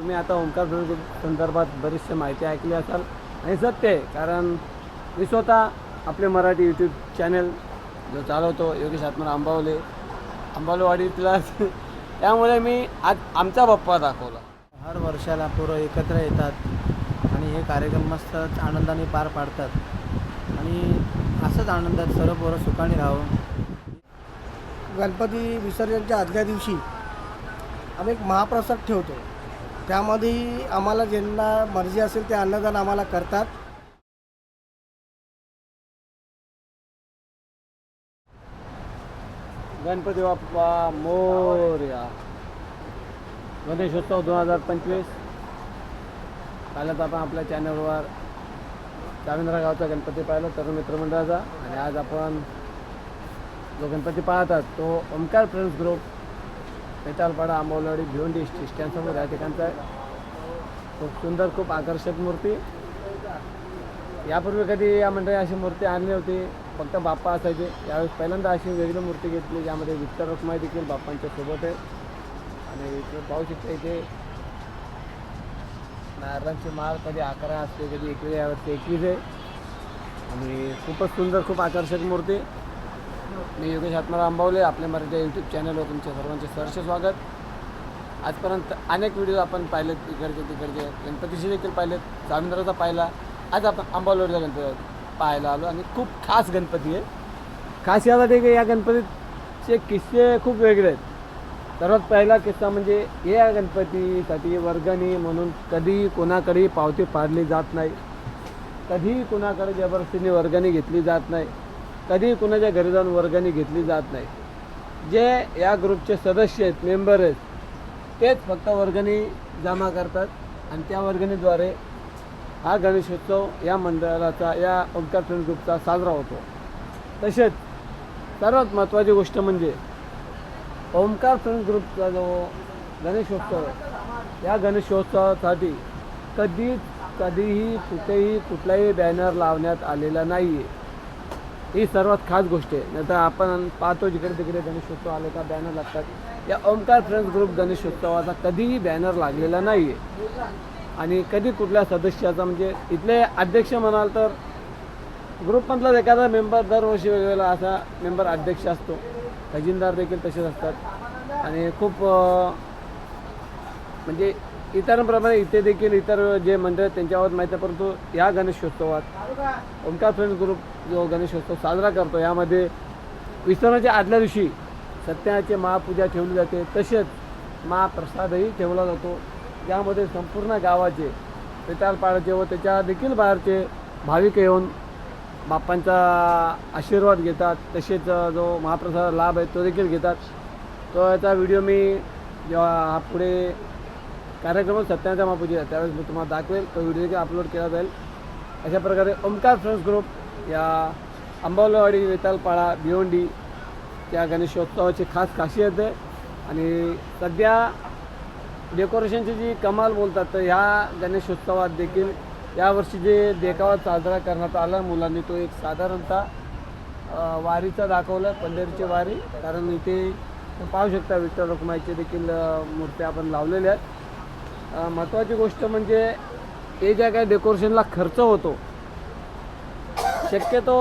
तुम्ही आता ओंकार संदर्भात बरीचशी माहिती ऐकली असाल. आणि सत्य आहे कारण मी स्वतः आपले मराठी यूट्यूब चॅनल जो चालवतो योगेश आत्मा आंबावले आंबावलेवाडीतला त्यामुळे मी आज आमचा बाप्पा दाखवला. हर वर्षाला पोरं एकत्र येतात आणि हे कार्यक्रम मस्त आनंदाने पार पाडतात. आणि असंच आनंदात सर्व पोरं सुखाने राहावं. गणपती विसर्जनच्या आदल्या दिवशी आम्ही एक महाप्रसाद ठेवतो. त्यामध्ये आम्हाला ज्यांना मर्जी असेल ते अन्नदान आम्हाला करतात. गणपती बाप्पा मोर्या. गणेशोत्सव दोन हजार पंचवीस. कालच आपण आपल्या चॅनलवर चाविंद्रा गावचा गणपती पाहिला तरुण मित्रमंडळाचा आणि आज आपण जो गणपती पाहतात तो ओमकार फ्रेंड्स ग्रुप पेटालपाडा आंबवलवाडी भिवंडी स्टँडसमोर या ठिकाणचा खूप सुंदर खूप आकर्षक मूर्ती. यापूर्वी कधी या मंडळी अशी मूर्ती आणली होती? फक्त बाप्पा असायचे. यावेळेस पहिल्यांदा अशी वेगळी मूर्ती घेतली ज्यामध्ये विठ्ठल रखमाई देखील बाप्पांच्या सोबत आहे. आणि इकडे पाहू शकता इथे नारळांची माळ कधी अकरा असते कधी एकवीस यावेळेस एकवीस आहे. आणि खूपच सुंदर खूप आकर्षक मूर्ती. मी योगेश आत्माराव आंबावले आपल्या मराठी यूट्यूब चॅनलवर तुमच्या सर्वांचे सहर्ष स्वागत. आजपर्यंत अनेक व्हिडिओ आपण पाहिलेत इकडचे तिकडचे. गणपतीचे देखील पाहिलेत जामिंद्राचा पाहिला. आज आपण आंबावलीवरचा गणपती पाहायला आलो आणि खूप खास गणपती आहे. खास यासाठी की या गणपतीचे किस्से खूप वेगळे आहेत. सर्वात पहिला किस्सा म्हणजे या गणपतीसाठी वर्गणी म्हणून कधी कोणाकडे पावती पाडली जात नाही. कधीही कुणाकडे जबरदस्तीने वर्गणी घेतली जात नाही. कधीही कुणाच्या घरी जाऊन वर्गणी घेतली जात नाही. जे या ग्रुपचे सदस्य आहेत मेंबर आहेत तेच फक्त वर्गणी जमा करतात आणि त्या वर्गणीद्वारे हा गणेशोत्सव या मंडळाचा या ओंकार फ्रेंड ग्रुपचा साजरा होतो. तसेच सर्वात महत्त्वाची गोष्ट म्हणजे ओंकार फ्रेंड ग्रुपचा जो गणेशोत्सव या गणेशोत्सवासाठी कधीच कधीही कुठेही कुठलाही बॅनर लावण्यात आलेला नाही आहे ही सर्वात खास गोष्ट आहे. नाही तर आपण पाहतो जिकडे तिकडे गणेशोत्सव आले का बॅनर लागतात. या ओंकार फ्रेंड्स ग्रुप गणेशोत्सवाचा कधीही बॅनर लागलेला नाही आहे आणि कधी कुठल्या सदस्याचा म्हणजे इथले अध्यक्ष म्हणाल तर ग्रुपमधलाच एखादा मेंबर दरवर्षी वेगवेगळा असा मेंबर अध्यक्ष असतो. खजिनदार देखील तसेच असतात. आणि खूप म्हणजे इतरांप्रमाणे इथे देखील इतर जे मंडळ आहेत त्यांच्यावर माहिती आहे परंतु या गणेशोत्सवात ओमकार फ्रेंड्स ग्रुप जो गणेशोत्सव साजरा करतो यामध्ये विसर्जनाच्या आदल्या दिवशी सत्याची महापूजा ठेवली जाते. तसेच महाप्रसादही ठेवला जातो. यामध्ये संपूर्ण गावाचे पेटालपाड्याचे व त्याच्या देखील बाहेरचे भाविक येऊन बाप्पांचा आशीर्वाद घेतात. तसेच जो महाप्रसाद लाभ आहे तो देखील घेतात. तो याचा व्हिडिओ मी जेव्हा पुढे कार्यक्रम सत्याच्या महापूजा त्यावेळेस मी तुम्हाला दाखवेल तो व्हिडिओ देखील अपलोड केला जाईल. अशा प्रकारे ओमकार फ्रेंड्स ग्रुप या अंबावलेवाडी वेतालपाडा भिवंडी त्या गणेशोत्सवाची खास खासियत आहे. आणि सध्या डेकोरेशनची जी कमाल बोलतात तर ह्या गणेशोत्सवात देखील यावर्षी जे देखावा साजरा करण्यात आला मुलांनी तो एक साधारणतः वारीचा दाखवला पंढरीची वारी. कारण इथे पाहू शकता विठ्ठल रखुमाईचे देखील मूर्त्या आपण लावलेल्या आहेत. महत्त्वाची गोष्ट म्हणजे हे ज्या काही डेकोरेशनला खर्च होतो शक्यतो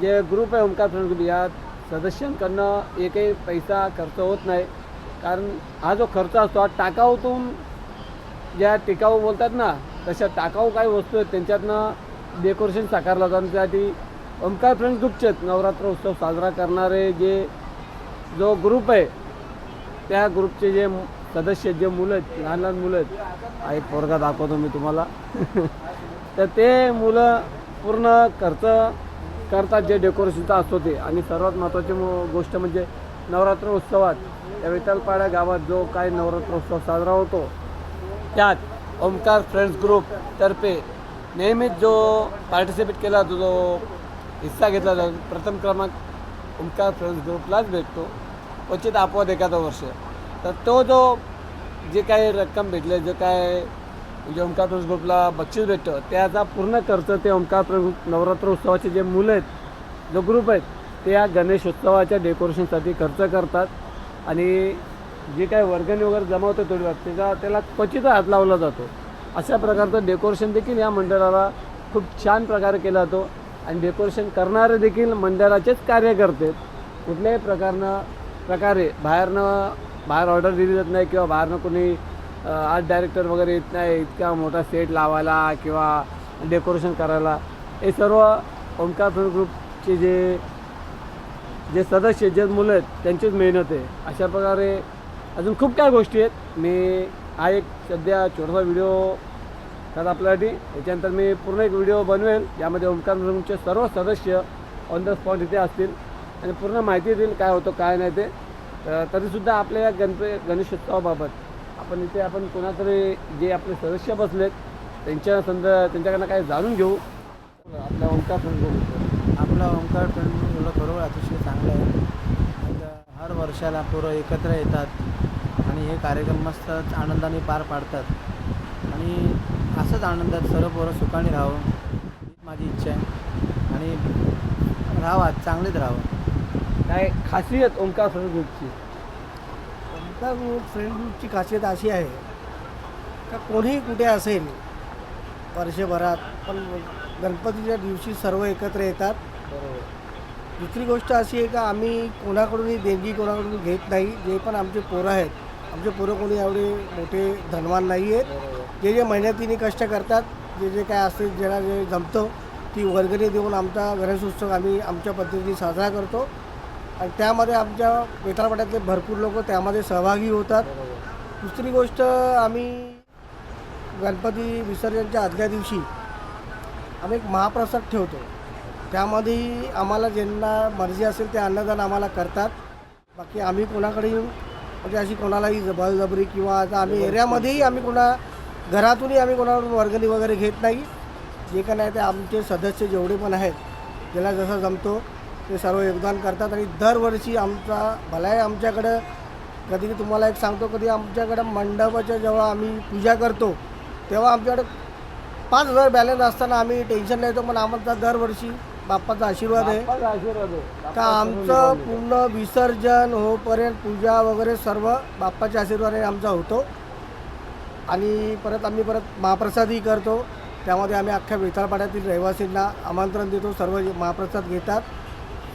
जे ग्रुप आहे ओमकार फ्रेंड ग्रुप या सदस्यांकडनं एकही पैसा खर्च होत नाही. कारण हा जो खर्च असतो हा टाकाऊतून ज्या टिकाऊ बोलतात ना तशा टाकाऊ काही वस्तू आहेत त्यांच्यातनं डेकोरेशन साकारलं जातं. त्यासाठी ओमकार फ्रेंड ग्रुपचेच नवरात्र उत्सव साजरा करणारे जे जो ग्रुप आहे त्या ग्रुपचे जे सदस्य आहेत, जे मुलं आहेत लहान लहान मुलं आहेत एक पोरगा दाखवतो मी तुम्हाला. तर ते मुलं पूर्ण खर्च करतात जे डेकोरेशनचा असतो ते. आणि सर्वात महत्त्वाची मु- गोष्ट म्हणजे नवरात्र उत्सवात या विठ्ठलपाड्या गावात जो काय नवरात्र उत्सव साजरा होतो त्यात ओमकार फ्रेंड्स ग्रुपतर्फे नेहमीच जो पार्टिसिपेट केला जातो जो हिस्सा घेतला जातो प्रथम क्रमांक ओमकार फ्रेंड्स ग्रुपलाच भेटतो. क्वचित अपवाद एखादं वर्ष. तर तो जो जे काही रक्कम भेटले जे काय म्हणजे ओमकार फ्रेंड्स ग्रुपला बक्षीस भेटतं त्याचा पूर्ण खर्च ते ओमकार प्रमुख ग्रुप नवरात्र उत्सवाचे जे मुलं आहेत जो ग्रुप आहेत ते या गणेश उत्सवाच्या डेकोरेशनसाठी खर्च करतात. आणि जे काही वर्गणी वगैरे जमावतं थोडी वाट त्याचा त्याला क्वचित हात लावला जातो. अशा प्रकारचं डेकोरेशन देखील या मंडळाला खूप छान प्रकारे केला जातो. आणि डेकोरेशन करणारे देखील मंडळाचेच कार्यकर्ते करते कुठल्याही प्रकारनं प्रकारे बाहेरनं बाहेर ऑर्डर दिली जात नाही किंवा बाहेरनं कोणी आर्ट डायरेक्टर वगैरे येत नाही इतका मोठा सेट लावायला किंवा डेकोरेशन करायला. हे सर्व ओंकार फिल्म ग्रुपचे जे जे सदस्य जे मुलं आहेत त्यांचीच मेहनत आहे. अशा प्रकारे अजून खूप काय गोष्टी आहेत. मी हा एक सध्या छोटासा व्हिडिओ तर आपल्यासाठी. याच्यानंतर मी पूर्ण एक व्हिडिओ बनवेल. यामध्ये ओमकार फिल्मचे सर्व सदस्य ऑन द स्पॉट इथे असतील. आणि पूर्ण माहिती देईल काय होतं काय नाही ते. तरीसुद्धा आपल्या या गणपती गणेशोत्सवाबाबत आपण इथे आपण कोणातरी जे आपले सदस्य बसलेत त्यांच्या संद त्यांच्याकडनं काय जाणून घेऊ. आपल्या ओंकार फ्रेंड आपला ओंकार फ्रेंड एवढं बरोबर अतिशय चांगलं आहे. हर वर्षाला पोरं एकत्र येतात आणि हे कार्यक्रम मस्त आनंदाने पार पाडतात. आणि असंच आनंदात सर्व पोरं सुखाने राहावं माझी इच्छा आहे. आणि राहावा चांगलेच राहावं. काय खासियत ओंकार फिल्म ग्रुपची. ओंकार ग्रुप फ्रेंड ग्रुपची खासियत अशी आहे का कोणीही कुठे असेल वर्षभरात पण गणपतीच्या दिवशी सर्व एकत्र येतात. बरोबर. दुसरी गोष्ट अशी आहे का आम्ही कोणाकडूनही देणगी कोणाकडून घेत नाही जे पण आमचे पोरं आहेत. आमचे पोरं कोणी एवढे मोठे धनवान नाही आहेत. जे जे मेहनतीने कष्ट करतात जे जे काय असते ज्याला जे जमतं ती वर्गणी देऊन आमचा गणेशोत्सव आम्ही आमच्या पद्धतीने साजरा करतो. आणि त्यामध्ये आमच्या वेताळपाड्यातले भरपूर लोक त्यामध्ये सहभागी होतात. दुसरी गोष्ट आम्ही गणपती विसर्जनच्या आदल्या दिवशी आम्ही एक महाप्रसाद ठेवतो. त्यामध्ये आम्हाला ज्यांना मर्जी असेल ते अन्नदान आम्हाला करतात. बाकी आम्ही कोणाकडे म्हणजे अशी कोणालाही बळजबरी किंवा आता आम्ही एरियामध्येही आम्ही कोणा घरातूनही आम्ही कोणाकडून वर्गणी वगैरे घेत नाही. जे का नाही ते आमचे सदस्य जेवढे पण आहेत ज्याला जसं जमतो ते सर्व योगदान करतात आणि दरवर्षी आमचा भलाही आमच्याकडं. कधी तुम्हाला एक सांगतो कधी आमच्याकडं मंडपाच्या जेव्हा आम्ही पूजा करतो तेव्हा आमच्याकडं पाच हजार बॅलन्स असताना आम्ही टेन्शन नाही येतो पण आमचा दरवर्षी बाप्पाचा आशीर्वाद आहे. बाप्पाचा आशीर्वाद आहे. का आमचं पूर्ण विसर्जन होपर्यंत पूजा वगैरे सर्व बाप्पाच्या आशीर्वादाने आमचा होतो. आणि परत आम्ही परत महाप्रसादही करतो. त्यामध्ये आम्ही अख्ख्या वेताळपाड्यातील रहिवासींना आमंत्रण देतो. सर्व महाप्रसाद घेतात.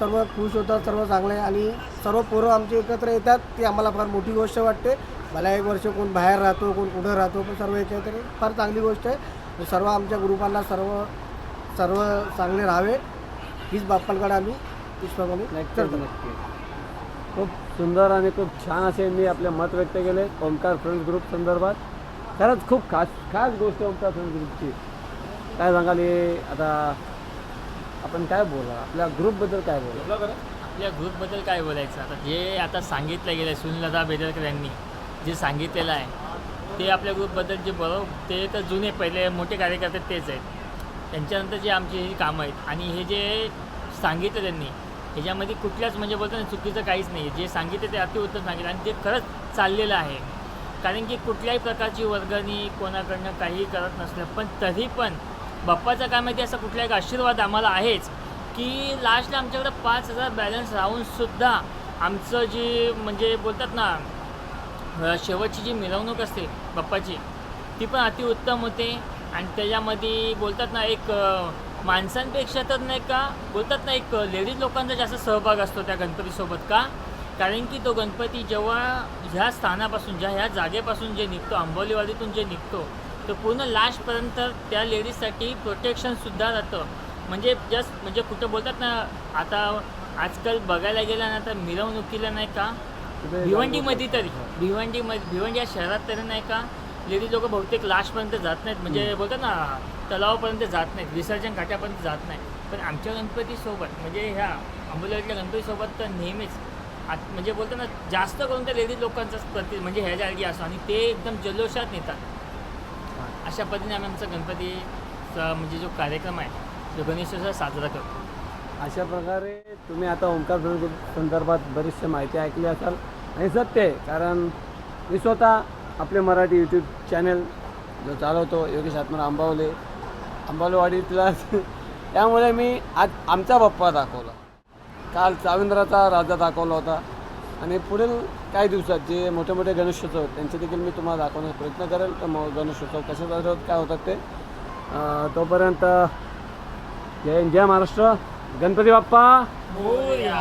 सर्व खुश होतात सर्व चांगले आणि सर्व पोरं आमचे एकत्र येतात ती आम्हाला फार मोठी गोष्ट वाटते. मला एक वर्ष कोण बाहेर राहतो कोण कुठं राहतो पण सर्व एकत्र. फार चांगली गोष्ट आहे. सर्व आमच्या ग्रुपांना सर्व सर्व चांगले राहावे. हीच बाप्पांकडे आम्ही पुष्पामध्ये करतो. नक्की. खूप सुंदर आणि खूप छान असे मी आपले मत व्यक्त केले ओंकार फ्रेंड्स ग्रुप संदर्भात. खरंच खूप खास खास गोष्ट ओंकार फ्रेंड्स ग्रुपची काय सांगाल हे? आता आपण काय बोला आपल्या ग्रुपबद्दल काय बोला आपल्या ग्रुपबद्दल काय बोलायचं? आता जे आता सांगितलं गेलं आहे सुनीलदा बेदरकर यांनी. जे सांगितलेलं आहे ते आपल्या ग्रुपबद्दल जे बरोबर ते तर जुने पहिले मोठे कार्यकर्ते तेच आहेत. त्यांच्यानंतर जे आमची ही कामं आहेत आणि हे जे सांगितलं त्यांनी ह्याच्यामध्ये कुठल्याच म्हणजे बोलतो ना चुकीचं काहीच नाही. जे सांगितलं ते अतिउत्तम सांगितलं आणि ते खरंच चाललेलं आहे. कारण की कुठल्याही प्रकारची वर्गणी कोणाकडनं काही करत नसलं पण तरी पण बाप्पाचं काय माहिती असं कुठला एक आशीर्वाद आम्हाला आहेच की लास्टला आमच्याकडे पाच हजार बॅलन्स राहूनसुद्धा आमचं जी म्हणजे बोलतात ना शेवटची जी मिरवणूक असते बाप्पाची ती पण अतिउत्तम होते. आणि त्याच्यामध्ये बोलतात ना एक माणसांपेक्षा तर नाही का बोलतात ना एक लेडीज लोकांचा जास्त सहभाग असतो त्या गणपतीसोबत का? कारण की तो गणपती जेव्हा ह्या स्थानापासून ज्या ह्या जागेपासून जे निघतो आंबोलीवाडीतून जे निघतो तो पूर्ण लास्टपर्यंत त्या लेडीजसाठी प्रोटेक्शनसुद्धा राहतं. म्हणजे जस्ट म्हणजे कुठं बोलतात ना आता आजकाल बघायला गेलं ना तर मिरवणुकीला नाही का? भिवंडीमध्ये तरी. भिवंडीमध्ये भिवंडी या शहरात तरी नाही का? लेडीज लोक बहुतेक लास्टपर्यंत जात नाहीत. म्हणजे बोलतात ना तलावापर्यंत जात नाहीत. विसर्जन घाटापर्यंत जात नाही पण आमच्या गणपतीसोबत म्हणजे ह्या अंबोलीच्या गणपतीसोबत तर नेहमीच म्हणजे बोलतो ना जास्त करून त्या लेडीज लोकांचाच प्रति म्हणजे ह्या जागी असतो आणि ते एकदम जल्लोषात नेतात. अशा पद्धतीने आम्ही आमचा गणपतीचा म्हणजे जो कार्यक्रम आहे तो गणेशोत्सव साजरा करतो. अशा प्रकारे तुम्ही आता ओंकार संदर्भात बरीचशी माहिती ऐकली असाल. आणि सत्य आहे कारण मी स्वतः आपले मराठी यूट्यूब चॅनल जो चालवतो योगेश आत्मा आंबावले आंबावलेवाडीतला त्यामुळे मी आज आमचा बाप्पा दाखवला. काल चाविंद्राचा राजा दाखवला होता. आणि पुढील काही दिवसात जे मोठे मोठे गणेशोत्सव आहेत त्यांचे देखील मी तुम्हाला दाखवण्याचा प्रयत्न करेल. तर मग गणेशोत्सव कसे साजरे काय होतात ते? तोपर्यंत जय जय महाराष्ट्र. गणपती बाप्पा! मोरया.